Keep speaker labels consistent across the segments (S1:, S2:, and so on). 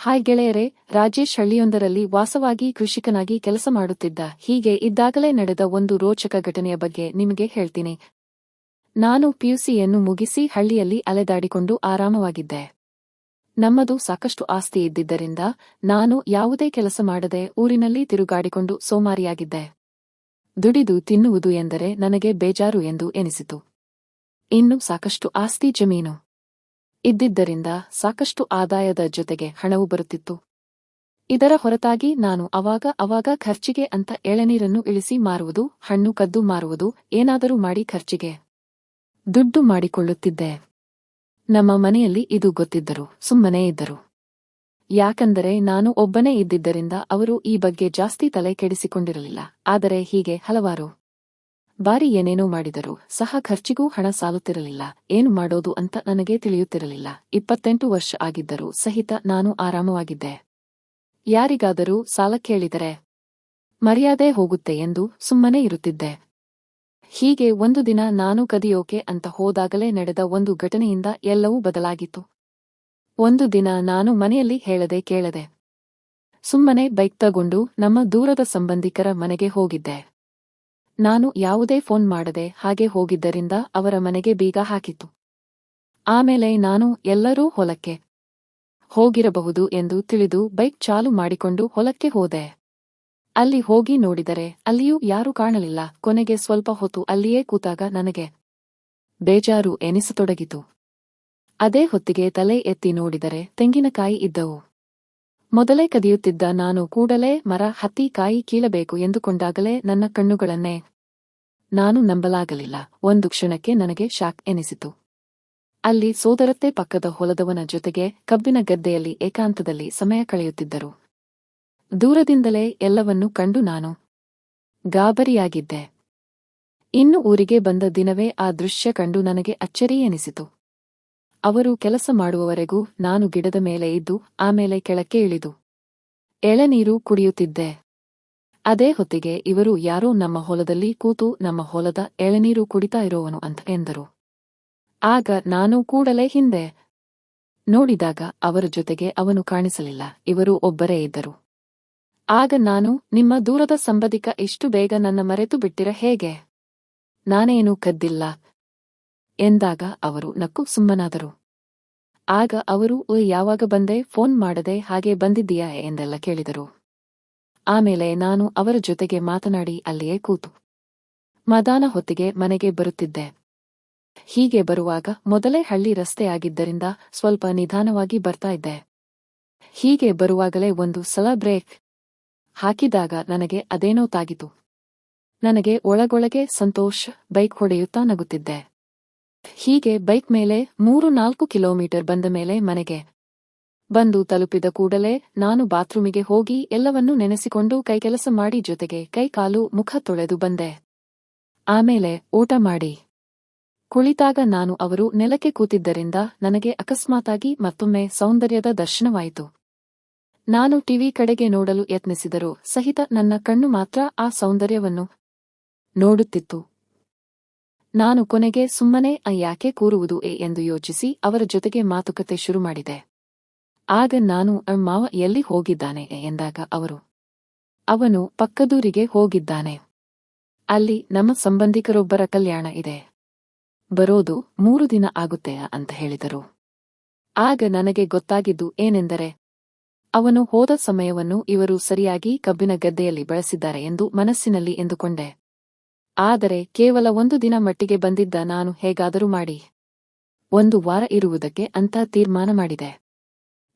S1: Hi ಗೆಳೆಯರೆ, ರಾಜೇಶ್ ಹಳ್ಳಿಯೊಂದರಲ್ಲಿ ವಾಸವಾಗಿ ಕೃಷಿಕನಾಗಿ ಕೆಲಸ ಮಾಡುತ್ತಿದ್ದ ಹೀಗೆ ಇದ್ದಾಗಲೇ ನಡೆದ ಒಂದು ರೋಚಕ ಘಟನೆಯ ಬಗ್ಗೆ ನಿಮಗೆ ಹೇಳ್ತೀನಿ. ನಾನು ಪಿಯುಸಿಯನ್ನು ಮುಗಿಸಿ ಹಳ್ಳಿಯಲ್ಲಿ ಅಲೆದಾಡಿಕೊಂಡು ಆರಾಮವಾಗಿದ್ದೆ. ನಮ್ಮದು ಸಾಕಷ್ಟು ಆಸ್ತಿ ಇದ್ದಿದ್ದರಿಂದ ನಾನು ಯಾವುದೇ ಕೆಲಸ ಮಾಡದೆ ಊರಿನಲ್ಲಿ ತಿರುಗಾಡಿಕೊಂಡು ಸೋಮಾರಿಯಾಗಿದ್ದೆ. ದುಡಿದು ತಿನ್ನುವುದು ಎಂದರೆ ನನಗೆ ಬೇಜಾರು ಎಂದು ಎನಿಸಿತು. ಇನ್ನು ಸಾಕಷ್ಟು ಆಸ್ತಿ ಜಮೀನು. ಇದ್ದಿದ್ದರಿಂದ ಸಾಕಷ್ಟು ಆದಾಯದ ಜೊತೆಗೆ ಹಣವು ಬರುತ್ತಿತ್ತು. ಇದರ ಹೊರತಾಗಿ ನಾನು ಅವಾಗ ಅವಾಗ ಖರ್ಚಿಗೆ ಅಂತ ಎಳನೀರನ್ನು ಇಳಿಸಿ ಮಾರುವುದು, ಹಣ್ಣು ಕದ್ದು ಮಾರುವುದು, ಏನಾದರೂ ಮಾಡಿ ಖರ್ಚಿಗೆ ದುಡ್ಡು ಮಾಡಿಕೊಳ್ಳುತ್ತಿದ್ದೆ. ನಮ್ಮ ಮನೆಯಲ್ಲಿ ಇದು ಗೊತ್ತಿದ್ದರು, ಸುಮ್ಮನೇ ಇದ್ದರು. ಯಾಕಂದರೆ ನಾನು ಒಬ್ಬನೇ ಇದ್ದಿದ್ದರಿಂದ ಅವರು ಈ ಬಗ್ಗೆ ಜಾಸ್ತಿ ತಲೆ ಕೆಡಿಸಿಕೊಂಡಿರಲಿಲ್ಲ ಆದರೆ ಹೀಗೆ ಹಲವಾರು ಬಾರಿ ಏನೇನೋ ಮಾಡಿದರು ಸಹ ಖರ್ಚಿಗೂ ಹಣ ಸಾಲುತ್ತಿರಲಿಲ್ಲ. ಏನು ಮಾಡೋದು ಅಂತ ನನಗೆ ತಿಳಿಯುತ್ತಿರಲಿಲ್ಲ. ಇಪ್ಪತ್ತೆಂಟು ವರ್ಷ ಆಗಿದ್ದರೂ ಸಹಿತ ನಾನು ಆರಾಮವಾಗಿದ್ದೆ. ಯಾರಿಗಾದರೂ ಸಾಲ ಕೇಳಿದರೆ ಮರ್ಯಾದೆ ಹೋಗುತ್ತೆ ಎಂದು ಸುಮ್ಮನೆ ಇರುತ್ತಿದ್ದೆ. ಹೀಗೆ ಒಂದು ದಿನ ನಾನು ಕದಿಯೋಕೆ ಅಂತ ಹೋದಾಗಲೇ ನಡೆದ ಒಂದು ಘಟನೆಯಿಂದ ಎಲ್ಲವೂ ಬದಲಾಗಿತ್ತು. ಒಂದು ದಿನ ನಾನು ಮನೆಯಲ್ಲಿ ಹೇಳದೆ ಕೇಳದೆ ಸುಮ್ಮನೆ ಬೈಕ್ ತಗೊಂಡು ನಮ್ಮ ದೂರದ ಸಂಬಂಧಿಕರ ಮನೆಗೆ ಹೋಗಿದ್ದೆ. ನಾನು ಯಾವುದೇ ಫೋನ್ ಮಾಡದೆ ಹಾಗೆ ಹೋಗಿದ್ದರಿಂದ ಅವರ ಮನೆಗೆ ಬೀಗ ಹಾಕಿತು ಆಮೇಲೆ ನಾನು ಎಲ್ಲರೂ ಹೊಲಕ್ಕೆ ಹೋಗಿರಬಹುದು ಎಂದು ತಿಳಿದು ಬೈಕ್ ಚಾಲು ಮಾಡಿಕೊಂಡು ಹೊಲಕ್ಕೆ ಹೋದೆ. ಅಲ್ಲಿ ಹೋಗಿ ನೋಡಿದರೆ ಅಲ್ಲಿಯೂ ಯಾರೂ ಕಾಣಲಿಲ್ಲ. ಕೊನೆಗೆ ಸ್ವಲ್ಪ ಹೊತ್ತು ಅಲ್ಲಿಯೇ ಕೂತಾಗ ನನಗೆ ಬೇಜಾರು ಎನಿಸತೊಡಗಿತು. ಅದೇ ಹೊತ್ತಿಗೆ ತಲೆ ಎತ್ತಿ ನೋಡಿದರೆ ತೆಂಗಿನಕಾಯಿ ಇದ್ದವು. ಮೊದಲೇ ಕದಿಯುತ್ತಿದ್ದ ನಾನು ಕೂಡಲೇ ಮರ ಹತ್ತಿ ಕಾಯಿ ಕೀಳಬೇಕು ಎಂದುಕೊಂಡಾಗಲೇ ನನ್ನ ಕಣ್ಣುಗಳನ್ನೇ ನಾನು ನಂಬಲಾಗಲಿಲ್ಲ. ಒಂದು ಕ್ಷಣಕ್ಕೆ ನನಗೆ ಶಾಕ್ ಎನಿಸಿತು. ಅಲ್ಲಿ ಸೋದರತ್ತೆ ಪಕ್ಕದ ಹೊಲದವನ ಜೊತೆಗೆ ಕಬ್ಬಿನ ಗದ್ದೆಯಲ್ಲಿ ಏಕಾಂತದಲ್ಲಿ ಸಮಯ ಕಳೆಯುತ್ತಿದ್ದರು. ದೂರದಿಂದಲೇ ಎಲ್ಲವನ್ನೂ ಕಂಡು ನಾನು ಗಾಬರಿಯಾಗಿದ್ದೆ. ಇನ್ನು ಊರಿಗೆ ಬಂದ ದಿನವೇ ಆ ದೃಶ್ಯ ಕಂಡು ನನಗೆ ಅಚ್ಚರಿ ಎನಿಸಿತು ಅವರು ಕೆಲಸ ಮಾಡುವವರೆಗೂ ನಾನು ಗಿಡದ ಮೇಲೆ ಇದ್ದು ಆಮೇಲೆ ಕೆಳಕ್ಕೆ ಇಳಿದು. ಎಳನೀರು ಕುಡಿಯುತ್ತಿದ್ದೆ. ಅದೇ ಹೊತ್ತಿಗೆ ಇವರು, ಯಾರೋ ನಮ್ಮ ಹೊಲದಲ್ಲಿ ಕೂತು ನಮ್ಮ ಹೊಲದ ಎಳನೀರು ಕುಡಿತಾ ಇರೋವನು ಅಂತ ಎಂದರು. ಆಗ ನಾನು ಕೂಡಲೇ ಹಿಂದೆ ನೋಡಿದಾಗ ಅವರ ಜೊತೆಗೆ ಅವನು ಕಾಣಿಸಲಿಲ್ಲ. ಇವರು ಒಬ್ಬರೇ ಇದ್ದರು. ಆಗ ನಾನು, ನಿಮ್ಮ ದೂರದ ಸಂಬಂಧಿಕ ಇಷ್ಟು ಬೇಗ ನನ್ನ ಮರೆತು ಬಿಟ್ಟಿರ ಹೇಗೆ? ನಾನೇನೂ ಕದ್ದಿಲ್ಲ ಎಂದಾಗ ಅವರು ನಕ್ಕು ಸುಮ್ಮನಾದರು. ಆಗ ಅವರು ಯಾವಾಗ ಬಂದೆ? ಫೋನ್ ಮಾಡದೆ ಹಾಗೆ ಬಂದಿದ್ದೀಯಾ? ಎಂದೆಲ್ಲ ಕೇಳಿದರು. ಆಮೇಲೆ ನಾನು ಅವರ ಜೊತೆಗೆ ಮಾತನಾಡಿ ಅಲ್ಲಿಯೇ ಕೂತು. ಮದಾನ ಹೊತ್ತಿಗೆ ಮನೆಗೆ ಬರುತ್ತಿದ್ದೆ. ಹೀಗೆ ಬರುವಾಗ ಮೊದಲೇ ಹಳ್ಳಿ ರಸ್ತೆಯಾಗಿದ್ದರಿಂದ ಸ್ವಲ್ಪ ನಿಧಾನವಾಗಿ ಬರ್ತಾ ಇದ್ದೆ. ಹೀಗೆ ಬರುವಾಗಲೇ ಒಂದು ಸಲ ಬ್ರೇಕ್ ಹಾಕಿದಾಗ ನನಗೆ ಅದೇನೋ ತಾಗಿತು. ನನಗೆ ಒಳಗೊಳಗೆ ಸಂತೋಷ್ ಬೈಕ್ ಹೊಡೆಯುತ್ತಾ ನಗುತ್ತಿದ್ದೆ. ಹೀಗೆ ಬೈಕ್ ಮೇಲೆ ಮೂರು ನಾಲ್ಕು ಕಿಲೋಮೀಟರ್ ಬಂದ ಮೇಲೆ ಮನೆಗೆ ಬಂದು ತಲುಪಿದ ಕೂಡಲೇ ನಾನು ಬಾತ್ರೂಮಿಗೆ ಹೋಗಿ ಎಲ್ಲವನ್ನೂ ನೆನೆಸಿಕೊಂಡು ಕೈಕೆಲಸ ಮಾಡಿ ಜೊತೆಗೆ ಕೈಕಾಲು ಮುಖ ತೊಳೆದು ಬಂದೆ. ಆಮೇಲೆ ಊಟ ಮಾಡಿ. ಕುಳಿತಾಗ ನಾನು ಅವರು ನೆಲಕ್ಕೆ ಕೂತಿದ್ದರಿಂದ ನನಗೆ ಅಕಸ್ಮಾತಾಗಿ ಮತ್ತೊಮ್ಮೆ ಸೌಂದರ್ಯದ ದರ್ಶನವಾಯಿತು. ನಾನು ಟಿವಿ ಕಡೆಗೆ ನೋಡಲು ಯತ್ನಿಸಿದರೂ ಸಹಿತ ನನ್ನ ಕಣ್ಣು ಮಾತ್ರ ಆ ಸೌಂದರ್ಯವನ್ನು ನೋಡುತ್ತಿತ್ತು. ನಾನು ಕೊನೆಗೆ ಸುಮ್ಮನೆ ಅಯ್ಯಾಕೆ ಯಾಕೆ ಕೂರುವುದು ಎ ಎಂದು ಯೋಚಿಸಿ ಅವರ ಜೊತೆಗೆ ಮಾತುಕತೆ ಶುರು ಮಾಡಿದೆ. ಆಗ ನಾನು ಮಾವ ಎಲ್ಲಿ ಹೋಗಿದ್ದಾನೆ ಎಂದಾಗ ಅವರು, ಅವನು ಪಕ್ಕದೂರಿಗೆ ಹೋಗಿದ್ದಾನೆ. ಅಲ್ಲಿ ನಮ್ಮ ಸಂಬಂಧಿಕರೊಬ್ಬರ ಕಲ್ಯಾಣ ಇದೆ. ಬರೋದು ಮೂರು ದಿನ ಆಗುತ್ತೆ ಅಂತ ಹೇಳಿದರು. ಆಗ ನನಗೆ ಗೊತ್ತಾಗಿದ್ದು ಏನೆಂದರೆ, ಅವನು ಹೋದ ಸಮಯವನ್ನು ಇವರು ಸರಿಯಾಗಿ ಕಬ್ಬಿನ ಗದ್ದೆಯಲ್ಲಿ ಬಳಸಿದ್ದಾರೆ ಎಂದು ಮನಸ್ಸಿನಲ್ಲಿ ಎಂದುಕೊಂಡೆ. ಆದರೆ ಕೇವಲ ಒಂದು ದಿನ ಮಟ್ಟಿಗೆ ಬಂದಿದ್ದ ನಾನು ಹೇಗಾದರೂ ಮಾಡಿ. ಒಂದು ವಾರ ಇರುವುದಕ್ಕೆ ಅಂತ ತೀರ್ಮಾನ ಮಾಡಿದೆ.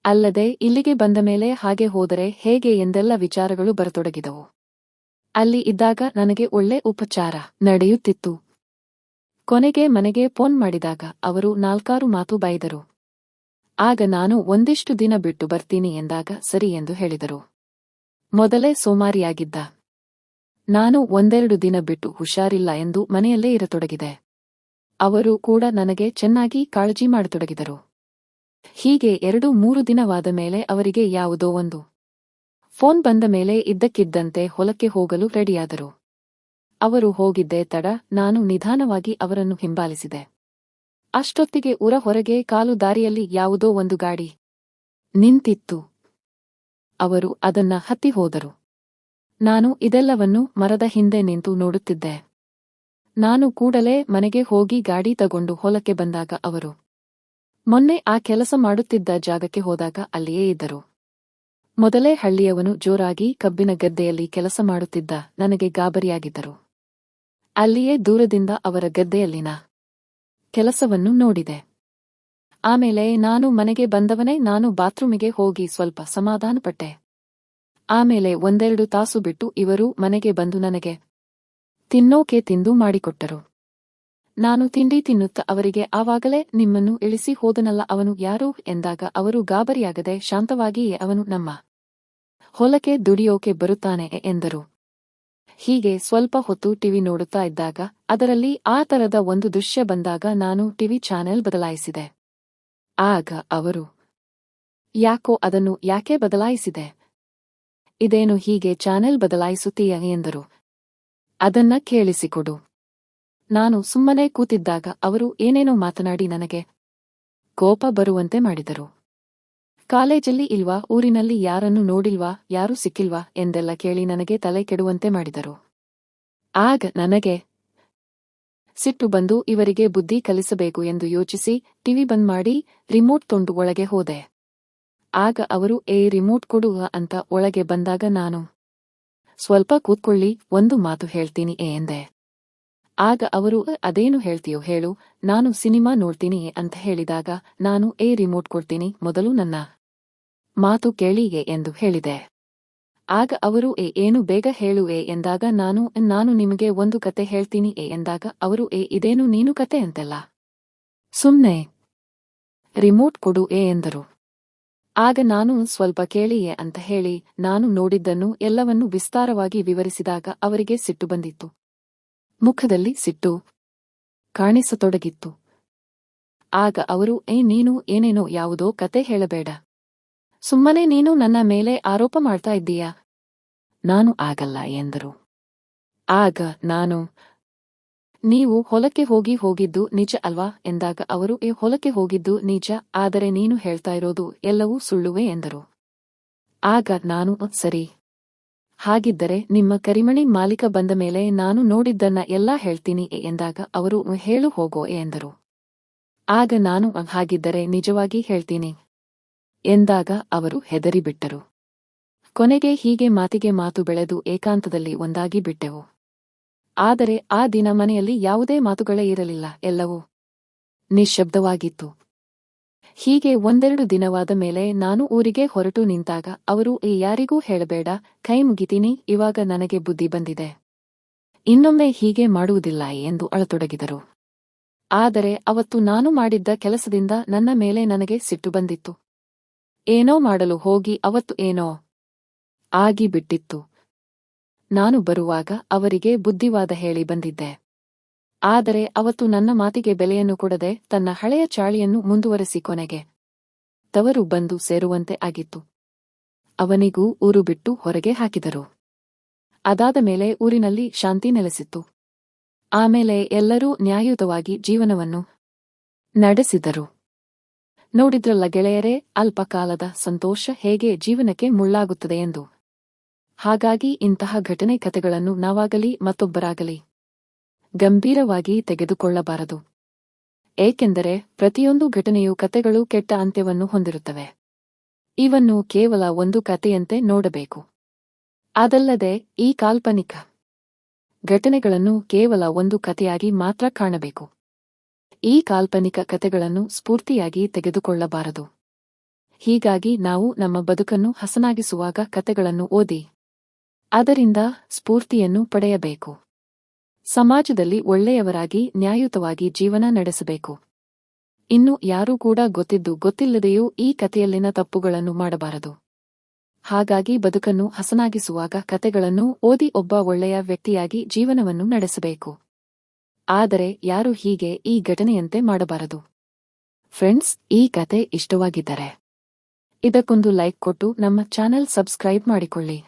S1: ಅಲ್ಲದೆ ಇಲ್ಲಿಗೆ ಬಂದ ಮೇಲೆ ಹಾಗೆ ಹೋದರೆ ಹೇಗೆ ಎಂದೆಲ್ಲ ವಿಚಾರಗಳು ಬರತೊಡಗಿದವು. ಅಲ್ಲಿ ಇದ್ದಾಗ ನನಗೆ ಒಳ್ಳೆ ಉಪಚಾರ ನಡೆಯುತ್ತಿತ್ತು. ಕೊನೆಗೆ ಮನೆಗೆ ಫೋನ್ ಮಾಡಿದಾಗ ಅವರು ನಾಲ್ಕಾರು ಮಾತು ಬಾಯ್ದರು. ಆಗ ನಾನು ಒಂದಿಷ್ಟು ದಿನ ಬಿಟ್ಟು ಬರ್ತೀನಿ ಎಂದಾಗ ಸರಿ ಎಂದು ಹೇಳಿದರು. ಮೊದಲೇ ಸೋಮಾರಿಯಾಗಿದ್ದ. ನಾನು ಒಂದೆರಡು ದಿನ ಬಿಟ್ಟು ಹುಷಾರಿಲ್ಲ ಎಂದು ಮನೆಯಲ್ಲೇ ಇರತೊಡಗಿದೆ. ಅವರು ಕೂಡ ನನಗೆ ಚೆನ್ನಾಗಿ ಕಾಳಜಿ ಮಾಡತೊಡಗಿದರು. ಹೀಗೆ ಎರಡು ಮೂರು ದಿನವಾದ ಮೇಲೆ ಅವರಿಗೆ ಯಾವುದೋ ಒಂದು ಫೋನ್ ಬಂದ ಮೇಲೆ ಇದ್ದಕ್ಕಿದ್ದಂತೆ ಹೊಲಕ್ಕೆ ಹೋಗಲು ರೆಡಿಯಾದರು. ಅವರು ಹೋಗಿದ್ದೆ ತಡ ನಾನು ನಿಧಾನವಾಗಿ ಅವರನ್ನು ಹಿಂಬಾಲಿಸಿದೆ. ಅಷ್ಟೊತ್ತಿಗೆ ಉರ ಹೊರಗೆ ಕಾಲು ದಾರಿಯಲ್ಲಿ ಯಾವುದೋ ಒಂದು ಗಾಡಿ ನಿಂತಿತ್ತು. ಅವರು ಅದನ್ನ ಹತ್ತಿ ಹೋದರು. ನಾನು ಇದೆಲ್ಲವನ್ನು ಮರದ ಹಿಂದೆ ನಿಂತು ನೋಡುತ್ತಿದ್ದೆ. ನಾನು ಕೂಡಲೇ ಮನೆಗೆ ಹೋಗಿ ಗಾಡಿ ತಗೊಂಡು ಹೊಲಕ್ಕೆ ಬಂದಾಗ ಅವರು ಮೊನ್ನೆ ಆ ಕೆಲಸ ಮಾಡುತ್ತಿದ್ದ ಜಾಗಕ್ಕೆ ಹೋದಾಗ ಅಲ್ಲಿಯೇ ಇದ್ದರು. ಮೊದಲೇ ಹಳ್ಳಿಯವನು ಜೋರಾಗಿ ಕಬ್ಬಿನ ಗದ್ದೆಯಲ್ಲಿ ಕೆಲಸ ಮಾಡುತ್ತಿದ್ದ ನನಗೆ ಗಾಬರಿಯಾಗಿದ್ದರು. ಅಲ್ಲಿಯೇ ದೂರದಿಂದ ಅವರ ಗದ್ದೆಯಲ್ಲಿನ ಕೆಲಸವನ್ನು ನೋಡಿದೆ. ಆಮೇಲೆ ನಾನು ಮನೆಗೆ ಬಂದವನೇ ನಾನು ಬಾತ್ರೂಮಿಗೆ ಹೋಗಿ ಸ್ವಲ್ಪ ಸಮಾಧಾನಪಟ್ಟೆ. ಆಮೇಲೆ ಒಂದೆರಡು ತಾಸು ಬಿಟ್ಟು ಇವರು ಮನೆಗೆ ಬಂದು ನನಗೆ ತಿನ್ನೋಕೆ ತಿಂದು ಮಾಡಿಕೊಟ್ಟರು. ನಾನು ತಿಂಡಿ ತಿನ್ನುತ್ತ ಅವರಿಗೆ ಆವಾಗಲೇ ನಿಮ್ಮನ್ನು ಇಳಿಸಿ ಹೋದನಲ್ಲ ಅವನು ಯಾರು ಎಂದಾಗ ಅವರು ಗಾಬರಿಯಾಗದೆ ಶಾಂತವಾಗಿಯೇ ಅವನು ನಮ್ಮ ಹೊಲಕ್ಕೆ ದುಡಿಯೋಕೆ ಬರುತ್ತಾನೆ ಎಂದರು. ಹೀಗೆ ಸ್ವಲ್ಪ ಹೊತ್ತು ಟಿವಿ ನೋಡುತ್ತಾ ಇದ್ದಾಗ ಅದರಲ್ಲಿ ಆ ತರದ ಒಂದು ದೃಶ್ಯ ಬಂದಾಗ ನಾನು ಟಿವಿ ಚಾನೆಲ್ ಬದಲಾಯಿಸಿದೆ. ಆಗ ಅವರು, ಯಾಕೋ ಅದನ್ನು ಯಾಕೆ ಬದಲಾಯಿಸಿದೆ? ಇದೇನು ಹೀಗೆ ಚಾನೆಲ್ ಬದಲಾಯಿಸುತ್ತೀಯ ಎಂದರು. ಅದನ್ನ ಕೇಳಿಸಿಕೊಡು. ನಾನು ಸುಮ್ಮನೆ ಕೂತಿದ್ದಾಗ ಅವರು ಏನೇನೋ ಮಾತನಾಡಿ ನನಗೆ ಕೋಪ ಬರುವಂತೆ ಮಾಡಿದರು. ಕಾಲೇಜಲ್ಲಿ ಇಲ್ವಾ, ಊರಿನಲ್ಲಿ ಯಾರನ್ನು ನೋಡಿಲ್ವಾ, ಯಾರೂ ಸಿಕ್ಕಿಲ್ವಾ ಎಂದೆಲ್ಲ ಕೇಳಿ ನನಗೆ ತಲೆ ಕೆಡುವಂತೆ ಮಾಡಿದರು. ಆಗ ನನಗೆ ಸಿಟ್ಟು ಬಂದು ಇವರಿಗೆ ಬುದ್ಧಿ ಕಲಿಸಬೇಕು ಎಂದು ಯೋಚಿಸಿ, ಟಿವಿ ಬಂದ್ ಮಾಡಿ, ರಿಮೋಟ್ ತೊಂಡು ಒಳಗೆ ಹೋದೆ. ಆಗ ಅವರು, ಏ, ರಿಮೋಟ್ ಕೊಡುವ ಅಂತ ಒಳಗೆ ಬಂದಾಗ ನಾನು, ಸ್ವಲ್ಪ ಕೂತ್ಕೊಳ್ಳಿ, ಒಂದು ಮಾತು ಹೇಳ್ತೀನಿ, ಏ ಎಂದೆ. ಆಗ ಅವರು ಅದೇನು ಹೇಳ್ತೀಯೋ ಹೇಳು, ನಾನು ಸಿನಿಮಾ ನೋಡ್ತೀನಿ ಅಂತ ಹೇಳಿದಾಗ ನಾನು, ಏ, ರಿಮೋಟ್ ಕೊಡ್ತೀನಿ, ಮೊದಲು ನನ್ನ ಮಾತು ಕೇಳಿಯೇ ಎಂದು ಹೇಳಿದೆ. ಆಗ ಅವರು ಎ ಏನು ಬೇಗ ಹೇಳು ಎ ಎಂದಾಗ ನಾನು ನಾನು ನಿಮಗೆ ಒಂದು ಕತೆ ಹೇಳ್ತೀನಿ ಎ ಎಂದಾಗ ಅವರು ಎ ಇದೇನು ನೀನು ಕತೆ ಅಂತೆಲ್ಲ. ಸುಮ್ನೆ, ರಿಮೋಟ್ ಕೊಡು ಎ ಎಂದರು. ಆಗ ನಾನು ಸ್ವಲ್ಪ ಕೇಳಿಯೇ ಅಂತ ಹೇಳಿ ನಾನು ನೋಡಿದ್ದನ್ನು ಎಲ್ಲವನ್ನೂ ವಿಸ್ತಾರವಾಗಿ ವಿವರಿಸಿದಾಗ ಅವರಿಗೆ ಸಿಟ್ಟು ಬಂದಿತ್ತು. ಮುಖದಲ್ಲಿ ಸಿಟ್ಟು ಕಾಣಿಸತೊಡಗಿತ್ತು. ಆಗ ಅವರು, ಏ, ನೀನು ಏನೇನೋ ಯಾವುದೋ ಕತೆ ಹೇಳಬೇಡ. ಸುಮ್ಮನೆ ನೀನು ನನ್ನ ಮೇಲೆ ಆರೋಪ ಮಾಡ್ತಾ ಇದ್ದೀಯಾ? ನಾನು ಆಗಲ್ಲ, ಎಂದರು. ಆಗ ನಾನು ನೀವು ಹೊಲಕ್ಕೆ ಹೋಗಿ ಹೋಗಿದ್ದು ನಿಜ ಅಲ್ವಾ? ಎಂದಾಗ ಅವರು, ಏ, ಹೊಲಕ್ಕೆ ಹೋಗಿದ್ದು ನಿಜ, ಆದರೆ ನೀನು ಹೇಳ್ತಾ ಇರೋದು ಎಲ್ಲವೂ ಸುಳ್ಳುವೆ? ಎಂದರು. ಆಗ ನಾನು ಸರಿ. ಹಾಗಿದ್ದರೆ ನಿಮ್ಮ ಕರಿಮಣಿ ಮಾಲೀಕ ಬಂದ ಮೇಲೆ ನಾನು ನೋಡಿದ್ದನ್ನ ಎಲ್ಲಾ ಹೇಳ್ತೀನಿ ಎಂದಾಗ ಅವರು ಹೇಳು ಹೋಗೋ ಎಂದರು. ಆಗ ನಾನು ಹಾಗಿದ್ದರೆ ನಿಜವಾಗಿ ಹೇಳ್ತೀನಿ, ಎಂದಾಗ ಅವರು ಹೆದರಿಬಿಟ್ಟರು. ಕೊನೆಗೆ ಹೀಗೆ ಮಾತಿಗೆ ಮಾತು ಬೆಳೆದು ಏಕಾಂತದಲ್ಲಿ ಒಂದಾಗಿ ಬಿಟ್ಟೆವು. ಆದರೆ ಆ ದಿನ ಮನೆಯಲ್ಲಿ ಯಾವುದೇ ಮಾತುಗಳೇ ಇರಲಿಲ್ಲ, ಎಲ್ಲವೂ ನಿಶ್ಶಬ್ದವಾಗಿತ್ತು. ಹೀಗೆ ಒಂದೆರಡು ದಿನವಾದ ಮೇಲೆ ನಾನು ಊರಿಗೆ ಹೊರಟು ನಿಂತಾಗ ಅವರು ಈ ಯಾರಿಗೂ ಹೇಳಬೇಡ, ಕೈ ಮುಗಿತೀನಿ, ಇವಾಗ ನನಗೆ ಬುದ್ಧಿ ಬಂದಿದೆ. ಇನ್ನೊಮ್ಮೆ ಹೀಗೆ ಮಾಡುವುದಿಲ್ಲ ಎಂದು ಅಳತೊಡಗಿದರು. ಆದರೆ ಅವತ್ತು ನಾನು ಮಾಡಿದ್ದ ಕೆಲಸದಿಂದ ನನ್ನ ಮೇಲೆ ನನಗೆ ಸಿಟ್ಟು ಬಂದಿತ್ತು. ಏನೋ ಮಾಡಲು ಹೋಗಿ ಅವತ್ತು ಏನೋ ಆಗಿ ಬಿಟ್ಟಿತ್ತು ನಾನು ಬರುವಾಗ ಅವರಿಗೆ ಬುದ್ಧಿವಾದ ಹೇಳಿ ಬಂದಿದ್ದೆ. ಆದರೆ ಅವತ್ತು ನನ್ನ ಮಾತಿಗೆ ಬೆಲೆಯನ್ನು ಕೊಡದೆ ತನ್ನ ಹಳೆಯ ಚಾಳಿಯನ್ನು ಮುಂದುವರೆಸಿ ಕೊನೆಗೆ ತವರು ಬಂದು ಸೇರುವಂತೆ ಆಗಿತ್ತು. ಅವನಿಗೂ ಊರು ಬಿಟ್ಟು ಹೊರಗೆ ಹಾಕಿದರು. ಅದಾದ ಮೇಲೆ ಊರಿನಲ್ಲಿ ಶಾಂತಿ ನೆಲೆಸಿತ್ತು. ಆಮೇಲೆ ಎಲ್ಲರೂ ನ್ಯಾಯಯುತವಾಗಿ ಜೀವನವನ್ನು ನಡೆಸಿದರು. ನೋಡಿದ್ರಲ್ಲ ಗೆಳೆಯರೇ, ಅಲ್ಪಕಾಲದ ಸಂತೋಷ ಹೇಗೆ ಜೀವನಕ್ಕೆ ಮುಳ್ಳಾಗುತ್ತದೆ ಎಂದು. ಹಾಗಾಗಿ ಇಂತಹ ಘಟನೆ ಕಥೆಗಳನ್ನು ನಾವಾಗಲಿ ಮತ್ತೊಬ್ಬರಾಗಲಿ ಗಂಭೀರವಾಗಿ ತೆಗೆದುಕೊಳ್ಳಬಾರದು. ಏಕೆಂದರೆ ಪ್ರತಿಯೊಂದು ಘಟನೆಯು ಕಥೆಗಳು ಕೆಟ್ಟ ಅಂತ್ಯವನ್ನು ಹೊಂದಿರುತ್ತವೆ. ಇವನ್ನು ಕೇವಲ ಒಂದು ಕಥೆಯಂತೆ ನೋಡಬೇಕು. ಅದಲ್ಲದೆ ಈ ಕಾಲ್ಪನಿಕ ಘಟನೆಗಳನ್ನು ಕೇವಲ ಒಂದು ಕಥೆಯಾಗಿ ಮಾತ್ರ ಕಾಣಬೇಕು. ಈ ಕಾಲ್ಪನಿಕ ಕಥೆಗಳನ್ನು ಸ್ಫೂರ್ತಿಯಾಗಿ ತೆಗೆದುಕೊಳ್ಳಬಾರದು. ಹೀಗಾಗಿ ನಾವು ನಮ್ಮ ಬದುಕನ್ನು ಹಸನಾಗಿಸುವಾಗ ಕತೆಗಳನ್ನು ಓದಿ. ಅದರಿಂದ ಸ್ಫೂರ್ತಿಯನ್ನು ಪಡೆಯಬೇಕು. ಸಮಾಜದಲ್ಲಿ ಒಳ್ಳೆಯವರಾಗಿ, ನ್ಯಾಯಯುತವಾಗಿ ಜೀವನ ನಡೆಸಬೇಕು. ಇನ್ನು ಯಾರೂ ಕೂಡ ಗೊತ್ತಿದ್ದು ಗೊತ್ತಿಲ್ಲದೆಯೂ ಈ ಕಥೆಯಲ್ಲಿನ ತಪ್ಪುಗಳನ್ನು ಮಾಡಬಾರದು. ಹಾಗಾಗಿ ಬದುಕನ್ನು ಹಸನಾಗಿಸುವಾಗ ಕತೆಗಳನ್ನು ಓದಿ ಒಬ್ಬ ಒಳ್ಳೆಯ ವ್ಯಕ್ತಿಯಾಗಿ ಜೀವನವನ್ನು ನಡೆಸಬೇಕು. ಆದರೆ ಯಾರು ಹೀಗೆ ಈ ಘಟನೆಯಂತೆ ಮಾಡಬಾರದು? ಫ್ರೆಂಡ್ಸ್, ಈ ಕತೆ ಇಷ್ಟವಾಗಿದ್ದರೆ ಇದಕ್ಕೊಂದು ಲೈಕ್ ಕೊಟ್ಟು ನಮ್ಮ ಚಾನೆಲ್ ಸಬ್ಸ್ಕ್ರೈಬ್ ಮಾಡಿಕೊಳ್ಳಿ.